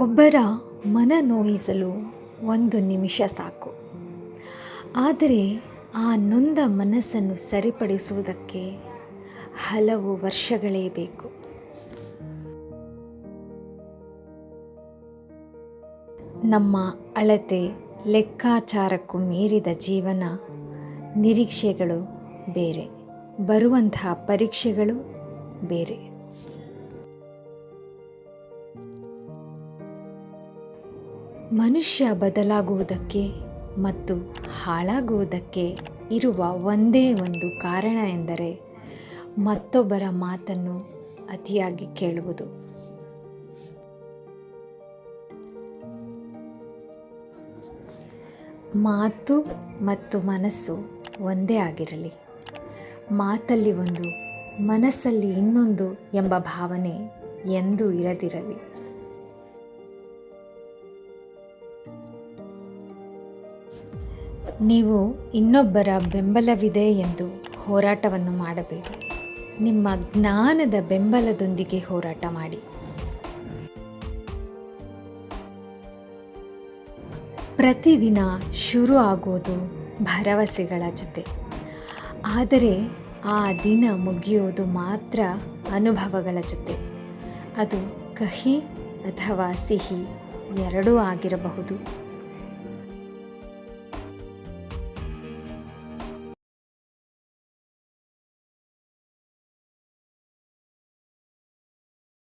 ಒಬ್ಬರ ಮನ ನೋಯಿಸಲು ಒಂದು ನಿಮಿಷ ಸಾಕು. ಆದರೆ ಆ ನೊಂದ ಮನಸ್ಸನ್ನು ಸರಿಪಡಿಸುವುದಕ್ಕೆ ಹಲವು ವರ್ಷಗಳೇ ಬೇಕು. ನಮ್ಮ ಅಳತೆ ಲೆಕ್ಕಾಚಾರಕ್ಕೂ ಮೀರಿದ ಜೀವನ, ನಿರೀಕ್ಷೆಗಳು ಬೇರೆ. ಬರುವಂತಹ ಪರೀಕ್ಷೆಗಳು ಬೇರೆ. ಮನುಷ್ಯ ಬದಲಾಗುವುದಕ್ಕೆ ಮತ್ತು ಹಾಳಾಗುವುದಕ್ಕೆ ಇರುವ ಒಂದೇ ಒಂದು ಕಾರಣ ಎಂದರೆ ಮತ್ತೊಬ್ಬರ ಮಾತನ್ನು ಅತಿಯಾಗಿ ಕೇಳುವುದು. ಮಾತು ಮತ್ತು ಮನಸ್ಸು ಒಂದೇ ಆಗಿರಲಿ. ಮಾತಲ್ಲಿ ಒಂದು, ಮನಸ್ಸಲ್ಲಿ ಇನ್ನೊಂದು ಎಂಬ ಭಾವನೆ ಎಂದೂ ಇರದಿರಲಿ. ನೀವು ಇನ್ನೊಬ್ಬರ ಬೆಂಬಲವಿದೆ ಎಂದು ಹೋರಾಟವನ್ನು ಮಾಡಬೇಡಿ. ನಿಮ್ಮ ಜ್ಞಾನದ ಬೆಂಬಲದೊಂದಿಗೆ ಹೋರಾಟ ಮಾಡಿ. ಪ್ರತಿದಿನ ಶುರು ಆಗೋದು ಭರವಸೆಗಳ ಜೊತೆ. ಆದರೆ ಆ ದಿನ ಮುಗಿಯೋದು ಮಾತ್ರ ಅನುಭವಗಳ ಜೊತೆ. ಅದು ಕಹಿ ಅಥವಾ ಸಿಹಿ ಎರಡೂ ಆಗಿರಬಹುದು.